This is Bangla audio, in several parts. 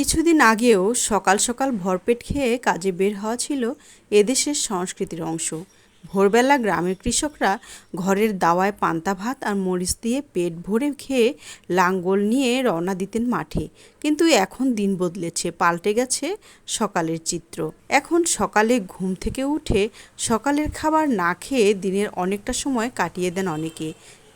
কিছুদিন আগেও সকাল সকাল ভরপেট খেয়ে কাজে বের হওয়া ছিল এদেশের সংস্কৃতির অংশ। ভোরবেলা গ্রামের কৃষকরা ঘরের দাওয়ায় পান্তা ভাত আর মরিচ দিয়ে পেট ভরে খেয়ে লাঙ্গল নিয়ে রওনা দিতেন মাঠে। কিন্তু এখন দিন বদলেছে, পাল্টে গেছে সকালের চিত্র। এখন সকালে ঘুম থেকে উঠে সকালের খাবার না খেয়ে দিনের অনেকটা সময় কাটিয়ে দেন অনেকে।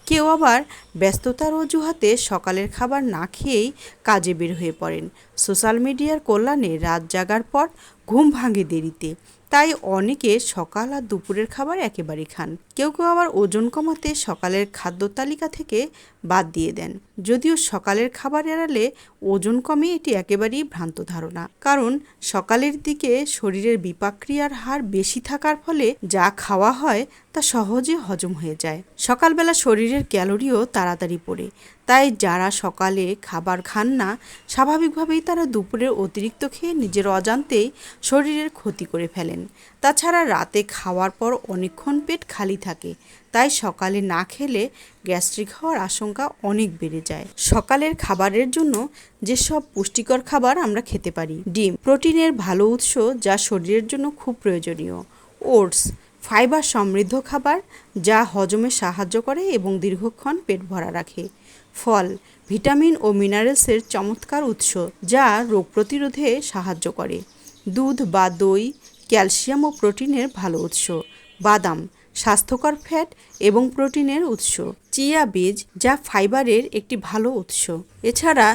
কেউ আবার ব্যস্ততার অজুহাতে সকালের খাবার না খেয়েই কাজে বের হয়ে পড়েন। সোশ্যাল মিডিয়ার কল্যাণে রাত জাগার পর ঘুম ভাঙে দেরিতে। তাই অনেকে সকাল আর দুপুরের খাবার একেবারেই খান। কেউ কেউ আবার ওজন কমাতে সকালের খাদ্য তালিকা থেকে বাদ দিয়ে দেন। যদিও সকালের খাবার এড়ালে ওজন কমে এটি একেবারেই ভ্রান্ত ধারণা। কারণ সকালের দিকে শরীরের বিপাক্রিয়ার হার বেশি থাকার ফলে যা খাওয়া হয় তা সহজে হজম হয়ে যায়। সকালবেলা শরীরের ক্যালোরিও তাড়াতাড়ি পড়ে। তাই যারা সকালে খাবার খান না, স্বাভাবিকভাবেই তারা দুপুরের অতিরিক্ত খেয়ে নিজের অজান্তেই শরীরের ক্ষতি করে ফেলেন। তাছাড়া রাতে খাওয়ার পর অনেকক্ষণ পেট খালি থাকে, তাই সকালে না খেলে গ্যাস্ট্রিক হওয়ার আশঙ্কা অনেক বেড়ে যায়। সকালের খাবারের জন্য যেসব পুষ্টিকর খাবার আমরা খেতে পারি, ডিম, প্রোটিনের ভালো উৎস যা শরীরের জন্য খুব প্রয়োজনীয়, ওটস ফাইবার সমৃদ্ধ খাবার যা হজমে সাহায্য করে এবং দীর্ঘক্ষণ পেট ভরা রাখে। ফল, ভিটামিন ও মিনারেলসের চমৎকার উৎস যা রোগ প্রতিরোধে সাহায্য করে। দুধ বা দই, ক্যালসিয়াম ও প্রোটিনের ভালো উৎস। বাদাম, স্বাস্থ্যকর ফ্যাট এবং প্রোটিনের উৎস। চিয়া বীজ যা ফাইবারের একটি ভালো উৎস। এছাড়া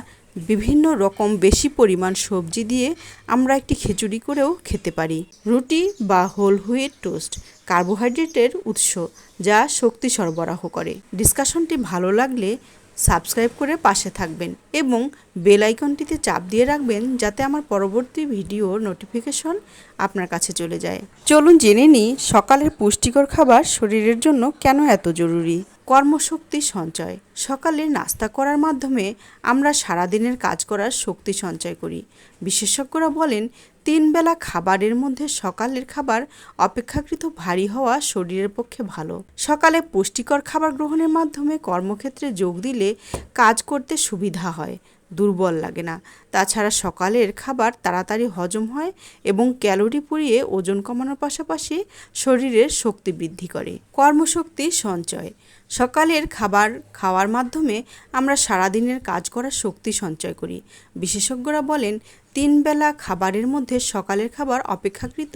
বিভিন্ন রকম বেশি পরিমাণ সবজি দিয়ে আমরা একটি খিচুড়ি করেও খেতে পারি। রুটি বা হোল হুইট টোস্ট কার্বোহাইড্রেটের উৎস যা শক্তি সরবরাহ করে। ডিসকাশনটি ভালো লাগলে সাবস্ক্রাইব করে পাশে থাকবেন এবং বেল আইকনটিতে চাপ দিয়ে রাখবেন যাতে আমার পরবর্তী ভিডিওর নোটিফিকেশন আপনার কাছে চলে যায়। চলুন জেনে নিই সকালের পুষ্টিকর খাবার শরীরের জন্য কেন এত জরুরি। কর্মশক্তি সঞ্চয়। সকালে নাস্তা করার মাধ্যমে আমরা সারাদিনের কাজ করার শক্তি সঞ্চয় করি। বিশেষজ্ঞরা বলেন তিন বেলা খাবারের মধ্যে সকালের খাবার অপেক্ষাকৃত ভারী হওয়া শরীরের পক্ষে ভালো। সকালে পুষ্টিকর খাবার গ্রহণের মাধ্যমে কর্মক্ষেত্রে যোগ দিলে কাজ করতে সুবিধা হয়, দুর্বল লাগে না। তাছাড়া সকালের খাবার তাড়াতাড়ি হজম হয় এবং ক্যালোরি পুড়িয়ে ওজন কমানোর পাশাপাশি শরীরের শক্তি বৃদ্ধি করে। কর্মশক্তি সঞ্চয়। সকালের খাবার খাওয়ার মাধ্যমে আমরা সারাদিনের কাজ করার শক্তি সঞ্চয় করি। বিশেষজ্ঞরা বলেন তিন বেলা খাবারের মধ্যে সকালের খাবার অপেক্ষাকৃত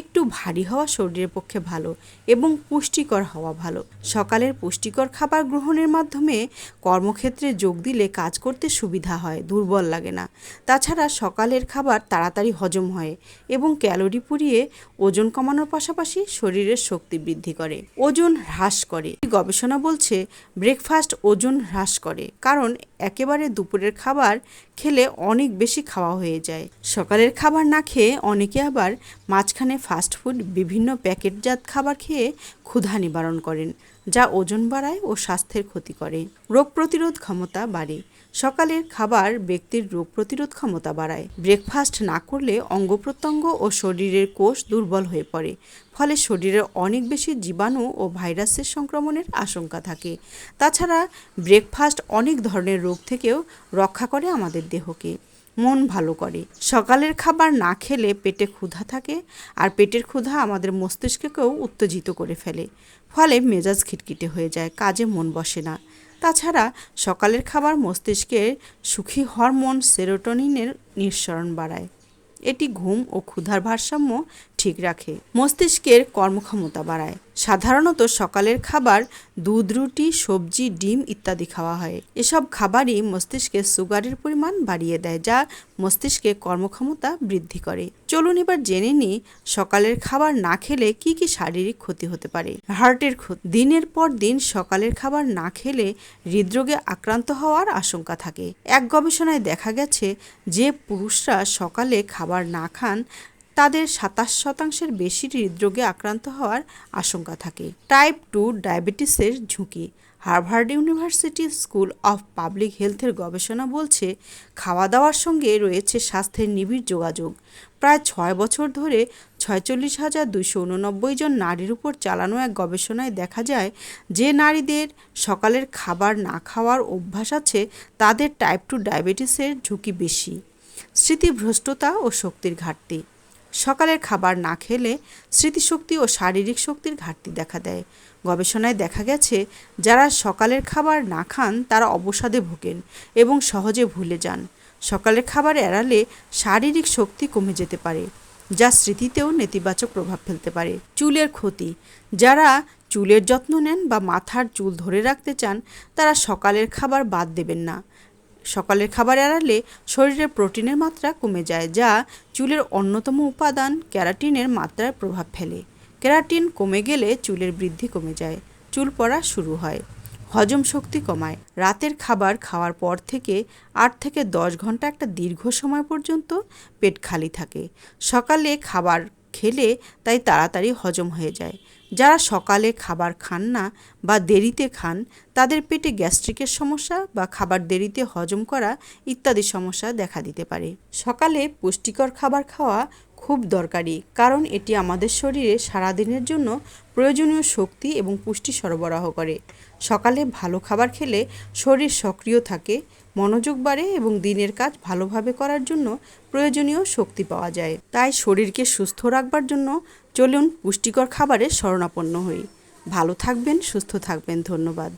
একটু ভারী হওয়া শরীরের পক্ষে ভালো এবং পুষ্টিকর হওয়া ভালো। সকালের পুষ্টিকর খাবার গ্রহণের মাধ্যমে কর্মক্ষেত্রে যোগ দিলে কাজ করতে সুবিধা হয়, দুর্বল লাগে না। তাছাড়া সকালের খাবার তাড়াতাড়ি হজম হয় এবং ক্যালোরি পুড়িয়ে ওজন কমানোর পাশাপাশি শরীরের শক্তি বৃদ্ধি করে, ওজন হ্রাস করে। গবেষণা বলছে ব্রেকফাস্ট ওজন হ্রাস করে, কারণ একেবারে দুপুরের খাবার খেলে অনেক বেশি খাওয়া হয়ে যায়। সকালের খাবার না খেয়ে অনেকে আবার মাঝখানে ফাস্টফুড বিভিন্ন প্যাকেটজাত খাবার খেয়ে ক্ষুধা নিবারণ করেন, যা ওজন বাড়ায় ও স্বাস্থ্যের ক্ষতি করে। রোগ প্রতিরোধ ক্ষমতা বাড়ে। সকালের খাবার ব্যক্তির রোগ প্রতিরোধ ক্ষমতা বাড়ায়। ব্রেকফাস্ট না করলে অঙ্গ প্রত্যঙ্গ ও শরীরের কোষ দুর্বল হয়ে পড়ে, ফলে শরীরে অনেক বেশি জীবাণু ও ভাইরাসের সংক্রমণের আশঙ্কা থাকে। তাছাড়া ব্রেকফাস্ট অনেক ধরনের রোগ থেকেও রক্ষা করে আমাদের দেহকে। মন ভালো করে। সকালের খাবার না খেলে পেটে ক্ষুধা থাকে আর পেটের ক্ষুধা আমাদের মস্তিষ্ককেও উত্তেজিত করে ফেলে। ফলে মেজাজ খিটখিটে হয়ে যায়, কাজে মন বসে না। তাছাড়া সকালের খাবার মস্তিষ্কের সুখী হরমোন সেরোটোনিনের নিঃসরণ বাড়ায়। এটি ঘুম ও ক্ষুধার ভারসাম্য ঠিক রাখে। মস্তিষ্কের কর্মক্ষমতা বাড়ায়। সাধারণত সকালের খাবার দুধ, রুটি, সবজি, ডিম ইত্যাদি খাওয়া হয়। এসব খাবারই মস্তিষ্কে সুগারের পরিমাণ বাড়িয়ে দেয়, যা মস্তিষ্কে কর্মক্ষমতা বৃদ্ধি করে। চলুন এবার জেনে নিই সকালের খাবার না খেলে কি কি শারীরিক ক্ষতি হতে পারে। হার্টের ক্ষতি। দিনের পর দিন সকালের খাবার না খেলে হৃদরোগে আক্রান্ত হওয়ার আশঙ্কা থাকে। এক গবেষণায় দেখা গেছে যে পুরুষরা সকালে খাবার না খান তাদের সাতাশ শতাংশের বেশি হৃদরোগে আক্রান্ত হওয়ার আশঙ্কা থাকে। টাইপ টু ডায়াবেটিসের ঝুঁকি। Harvard University school of public হেলথের গবেষণা বলছে খাওয়া দাওয়ার সঙ্গে রয়েছে স্বাস্থ্যের নিবিড় যোগাযোগ। প্রায় ছয় বছর ধরে ছয়চল্লিশ হাজার দুশো উননব্বই জন নারীর উপর চালানো এক গবেষণায় দেখা যায়, যে নারীদের সকালের খাবার না খাওয়ার অভ্যাস আছে, তাদের টাইপ টু ডায়াবেটিসের ঝুঁকি বেশি। স্মৃতিভ্রষ্টতা ও শক্তির ঘাটতি। সকালের খাবার না খেলে স্মৃতিশক্তি ও শারীরিক শক্তির ঘাটতি দেখা দেয়। গবেষণায় দেখা গেছে, যারা সকালের খাবার না খান, তারা অবসাদে ভোগেন এবং সহজে ভুলে যান। সকালের খাবার এড়ালে শারীরিক শক্তি কমে যেতে পারে, যা স্মৃতিতেও নেতিবাচক প্রভাব ফেলতে পারে। চুলের ক্ষতি, যারা চুলের যত্ন নেন বা মাথার চুল ধরে রাখতে চান, তারা সকালের খাবার বাদ দেবেন না। সকালের খাবার এড়ালে শরীরে প্রোটিনের মাত্রা কমে যায়, যা চুলের অন্যতম উপাদান ক্যারাটিনের মাত্রায় প্রভাব ফেলে। ক্যারাটিন কমে গেলে চুলের বৃদ্ধি কমে যায়, চুল পড়া শুরু হয়, হজম শক্তি কমায়। রাতের খাবার খাওয়ার পর থেকে আট থেকে দশ ঘণ্টা একটা দীর্ঘ সময় পর্যন্ত পেট খালি থাকে। সকালে খাবার খেলে তাই তাড়াতাড়ি হজম হয়ে যায়। যারা সকালে খাবার খান না বা দেরিতে খান, তাদের পেটে গ্যাস্ট্রিকের সমস্যা বা খাবার দেরিতে হজম করা ইত্যাদি সমস্যা দেখা দিতে পারে। সকালে পুষ্টিকর খাবার খাওয়া খুব দরকারি, কারণ এটি আমাদের শরীরে সারাদিনের জন্য প্রয়োজনীয় শক্তি এবং পুষ্টি সরবরাহ করে। সকালে ভালো খাবার খেলে শরীর সক্রিয় থাকে মনোযোগ বাড়ে এবং দিনের কাজ ভালোভাবে করার জন্য প্রয়োজনীয় শক্তি পাওয়া যায়। তাই শরীরকে সুস্থ রাখবার জন্য চলুন পুষ্টিকর খাবারে শরণাপন্ন হই। ভালো থাকবেন, সুস্থ থাকবেন। ধন্যবাদ।